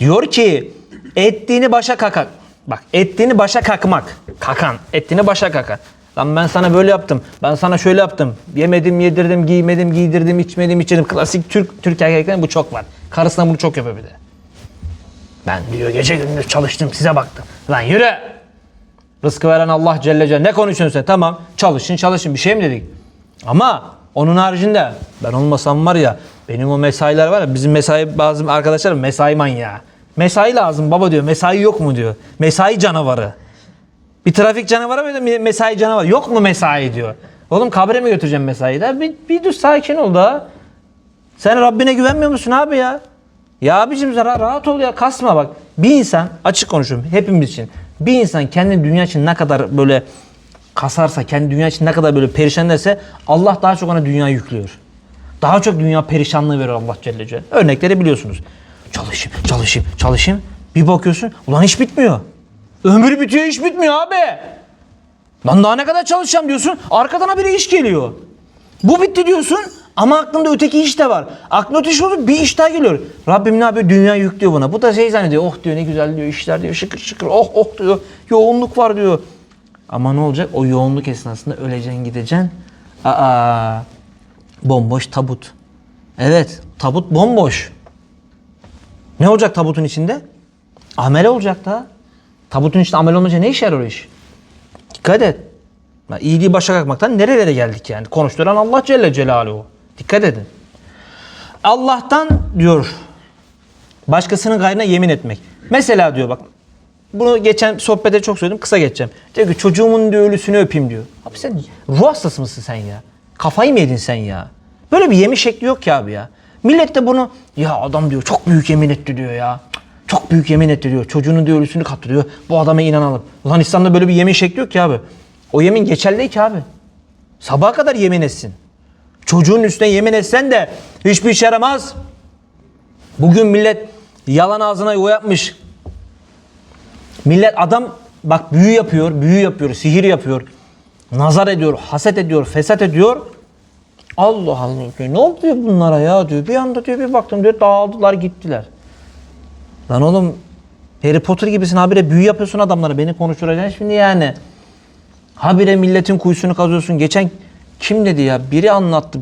Diyor ki ettiğini başa kakak. Bak ettiğini başa kakmak. Kakan. Ettiğini başa kakan. Lan ben sana böyle yaptım. Ben sana şöyle yaptım. Yemedim, yedirdim, giymedim, giydirdim, içmedim, içirdim. Klasik Türk Türk erkeklerinde bu çok var. Karısına bunu çok yapıyor bir de. Ben diyor gece gündüz çalıştım size baktım. Lan yürü. Rızkı veren Allah Celle Celle. Ne konuşuyorsun sen? Tamam çalışın çalışın bir şey mi dedik? Ama onun haricinde ben olmasam var ya benim o mesailer var ya bizim mesai bazı arkadaşlarım mesai manyağı. Mesai lazım baba diyor. Mesai yok mu diyor. Mesai canavarı. Bir trafik canavarı ve de mesai canavarı. Yok mu mesai diyor. Oğlum kabre mi götüreceğim mesaiyi de? Bir, bir dur sakin ol da. Sen Rabbine güvenmiyor musun abi ya? Ya abicim rahat ol ya kasma bak. Bir insan açık konuşuyorum hepimiz için. Bir insan kendi dünya için ne kadar böyle kasarsa, kendi dünya için ne kadar böyle perişan ederse Allah daha çok ona dünya yüklüyor. Daha çok dünya perişanlığı veriyor Allah Celle Celle. Örnekleri biliyorsunuz. Çalışayım, çalışayım, çalışayım. Bir bakıyorsun ulan iş bitmiyor. Ömür bitiyor iş bitmiyor abi. Lan daha ne kadar çalışacağım diyorsun. Arkadan bir iş geliyor. Bu bitti diyorsun ama aklında öteki iş de var. Aklında öteki iş oldu bir iş daha geliyor. Rabbim ne yapıyor? Dünya yüklüyor buna. Bu da şey zannediyor. Oh diyor ne güzel diyor işler diyor şıkır şıkır. Oh oh diyor. Yoğunluk var diyor. Ama ne olacak? O yoğunluk esnasında öleceksin gideceksin. Aa bomboş tabut. Evet tabut bomboş. Ne olacak tabutun içinde? Amel olacak da. Tabutun içinde amel olmayınca ne işe yarar o iş? Dikkat et. Ya iyiliği başa kalkmaktan nerelere geldik yani? Konuşturan Allah Celle Celaluhu. Dikkat edin. Allah'tan diyor başkasının gayrına yemin etmek. Mesela diyor bak bunu geçen sohbete çok söyledim kısa geçeceğim. Diyor ki çocuğumun diyor ölüsünü öpeyim diyor. Abi sen ruh hastası mısın sen ya? Kafayı mı yedin sen ya? Böyle bir yemin şekli yok ki abi ya. Millet de bunu ya adam diyor çok büyük yemin etti diyor ya. Çok büyük yemin etti diyor. Çocuğunun diyor ölüsünü kattı diyor. Bu adama inanalım. Ulan İslam'da böyle bir yemin şekli yok ki abi. O yemin geçerli ki abi. Sabaha kadar yemin etsin. Çocuğun üstüne yemin etsen de hiçbir işe yaramaz. Bugün millet yalan ağzına yuva yapmış. Millet adam bak büyü yapıyor, büyü yapıyor, sihir yapıyor. Nazar ediyor, haset ediyor, fesat ediyor. Allah Allah diyor. Ne oldu diyor bunlara ya diyor. Bir anda diyor bir baktım diyor dağıldılar gittiler. Lan oğlum Harry Potter gibisin habire büyü yapıyorsun adamlara. Beni konuşturacaksın şimdi yani. Habire milletin kuyusunu kazıyorsun. Geçen kim dedi ya? Biri anlattı.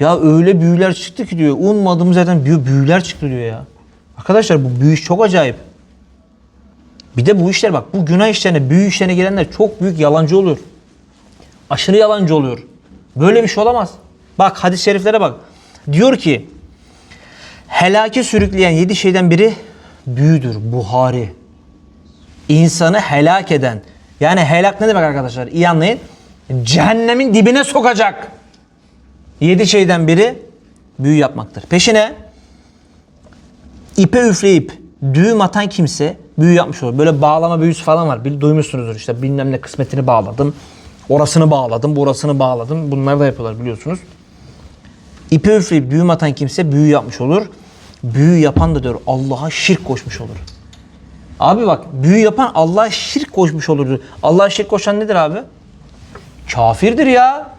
Ya öyle büyüler çıktı ki diyor. Ummadığımız yerden büyü, büyüler çıktı diyor ya. Arkadaşlar bu büyü çok acayip. Bir de bu işler bak bu günah işlerine, büyü işlerine girenler çok büyük yalancı oluyor. Aşırı yalancı oluyor. Böyle bir şey olamaz. Bak hadis-i şeriflere bak. Diyor ki helake sürükleyen yedi şeyden biri büyüdür, buhari. İnsanı helak eden. Yani helak ne demek arkadaşlar? İyi anlayın. Cehennemin dibine sokacak. Yedi şeyden biri büyü yapmaktır. Peşine ipe üfleyip düğüm atan kimse büyü yapmış olur. Böyle bağlama büyüsü falan var. Bil, duymuşsunuzdur işte bilmem ne kısmetini bağladım. Orasını bağladım, burasını bağladım. Bunları da yapıyorlar biliyorsunuz. İpe üfleyip düğüm atan kimse büyü yapmış olur. Büyü yapan da diyor Allah'a şirk koşmuş olur. Abi bak büyü yapan Allah'a şirk koşmuş olur. Allah'a şirk koşan nedir abi? Kafirdir ya.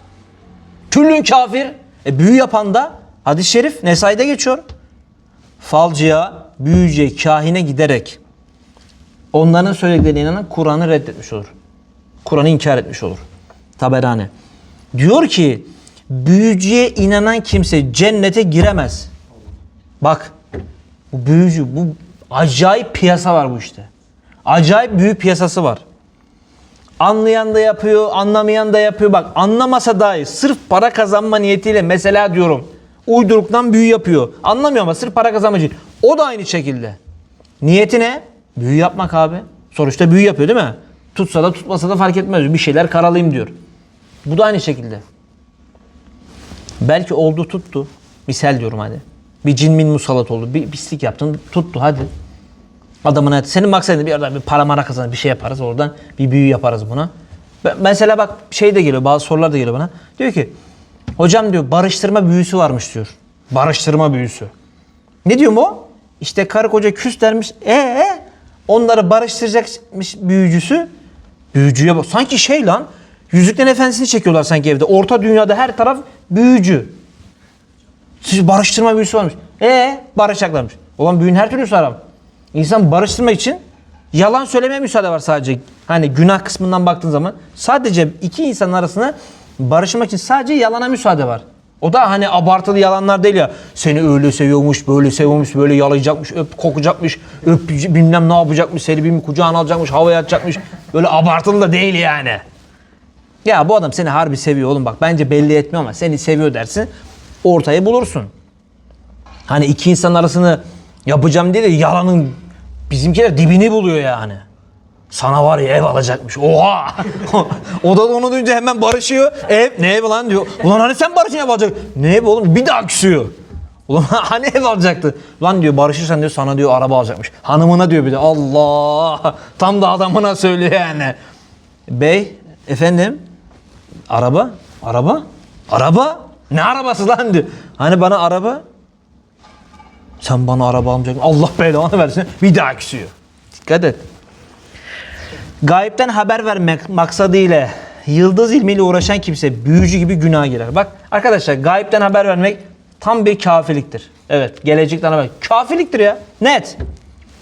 Küllün kafir. E büyü yapan da hadis-i şerif Nesai'de geçiyor. Falcıya, büyücüye, kahine giderek onların söylediklerine inanan Kur'an'ı reddetmiş olur. Kur'an'ı inkar etmiş olur. Taberane. Diyor ki büyücüye inanan kimse cennete giremez. Bak bu büyücü bu acayip piyasa var bu işte. Acayip büyük piyasası var. Anlayan da yapıyor, anlamayan da yapıyor. Bak anlamasa dahi sırf para kazanma niyetiyle mesela diyorum uyduruktan büyü yapıyor. Anlamıyor ama sırf para kazanma için. O da aynı şekilde. Niyeti ne? Büyü yapmak abi. Sonuçta büyü yapıyor değil mi? Tutsa da tutmasa da fark etmez. Bir şeyler karalayayım diyor. Bu da aynı şekilde. Belki oldu tuttu. Misal diyorum hadi. Bir cin min musallat oldu. Bir pislik yaptın tuttu hadi. Adamın hayatı. Senin maksadın bir yerden bir para mara kazanır bir şey yaparız oradan bir büyü yaparız buna. Mesela bak şey de geliyor bazı sorular da geliyor bana. Diyor ki hocam diyor barıştırma büyüsü varmış diyor. Barıştırma büyüsü. Ne diyor mu? İşte karı koca küs dermiş. E e onları barıştıracakmış büyücüsü. Büyücüye bak. Sanki şey lan. Yüzüklerin Efendisi'ni çekiyorlar sanki evde. Orta dünyada her taraf büyücü. Siz barıştırma büyüsü varmış. E barışacaklarmış. Ulan büyün her türlüsü haram. İnsan barıştırmak için yalan söylemeye müsaade var sadece. Hani günah kısmından baktığın zaman sadece iki insanın arasında barışmak için sadece yalana müsaade var. O da hani abartılı yalanlar değil ya. Seni öyle seviyormuş, böyle seviyormuş, böyle yalayacakmış, öp kokacakmış, öp bilmem ne yapacakmış, seni bir kucağına alacakmış, havaya atacakmış. Böyle abartılı da değil yani. Ya bu adam seni harbi seviyor oğlum bak bence belli etmiyor ama seni seviyor dersin ortayı bulursun. Hani iki insan arasını yapacağım diye de yalanın bizimkiler dibini buluyor yani. Sana var ya ev alacakmış. Oha! o da onu duyunca hemen barışıyor. Ev ne ev lan diyor. Ulan hani sen barışın ev alacak. Ne ev oğlum? Bir daha küsüyor. Ulan hani ev alacaktı? Lan diyor barışırsan diyor sana diyor araba alacakmış. Hanımına diyor bir de. Allah! Tam da adamına söylüyor yani. Bey, efendim? Araba? Araba? Araba? Ne arabası lan diyor. Hani bana araba? Sen bana araba almayacaksın. Allah belanı versin. Bir daha küsüyor. Dikkat et. Gayipten haber vermek maksadıyla yıldız ilmiyle uğraşan kimse büyücü gibi günah girer. Bak arkadaşlar gayipten haber vermek tam bir kafirliktir. Evet gelecekten haber. Kafirliktir ya. Net.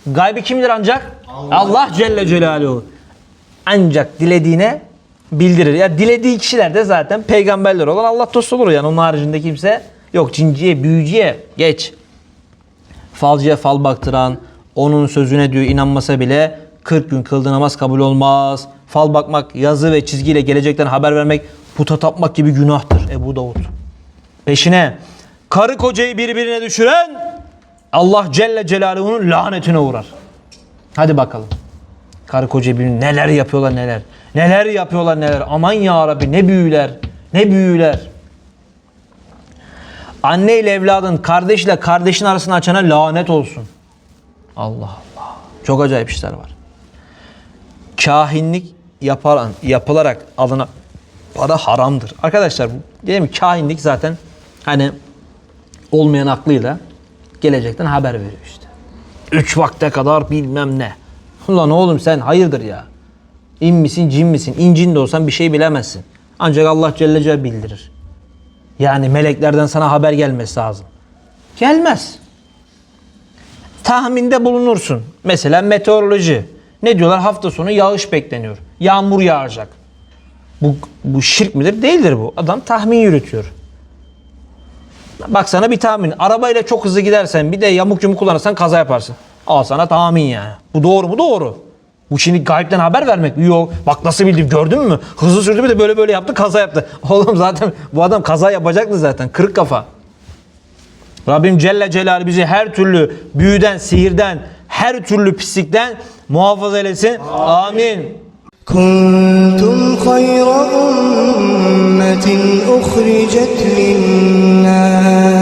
Gaybi kimdir ancak? Allah, Celle Celaluhu. Ancak dilediğine bildirir. Ya dilediği kişiler de zaten peygamberler olan Allah dostu olur yani. Onun haricinde kimse yok. Cinciye, büyücüye geç falcıya fal baktıran, onun sözüne diyor inanmasa bile 40 gün kıldığı namaz kabul olmaz. Fal bakmak, yazı ve çizgiyle gelecekten haber vermek, puta tapmak gibi günahtır. Ebu Davud. Peşine karı kocayı birbirine düşüren Allah Celle Celaluhu'nun lanetine uğrar. Hadi bakalım. Karı koca birbirine neler yapıyorlar neler. Neler yapıyorlar neler. Aman ya Rabbi ne büyüler. Ne büyüler. Anne ile evladın, kardeş ile kardeşin arasını açana lanet olsun. Allah Allah. Çok acayip işler var. Kahinlik yapılan, yapılarak alınan para haramdır. Arkadaşlar mi? Kahinlik zaten hani olmayan aklıyla gelecekten haber veriyor işte. Üç vakte kadar bilmem ne. Ulan oğlum sen hayırdır ya. İn misin cin misin? İncin de olsan bir şey bilemezsin. Ancak Allah Celle Celle bildirir. Yani meleklerden sana haber gelmesi lazım. Gelmez. Tahminde bulunursun. Mesela meteoroloji. Ne diyorlar? Hafta sonu yağış bekleniyor. Yağmur yağacak. Bu, bu şirk midir? Değildir bu. Adam tahmin yürütüyor. Bak sana bir tahmin. Arabayla çok hızlı gidersen bir de yamuk yumuk kullanırsan kaza yaparsın. Al sana tahmin yani. Bu doğru mu? Doğru. Bu şimdi gayipten haber vermek. Yok. Bak nasıl bildim gördün mü? Hızlı sürdü bir de böyle böyle yaptı kaza yaptı. Oğlum zaten bu adam kaza yapacaktı zaten. Kırık kafa. Rabbim Celle Celal bizi her türlü büyüden, sihirden, her türlü pislikten muhafaza eylesin. Amin. كنتم خير أمة أخرجت للناس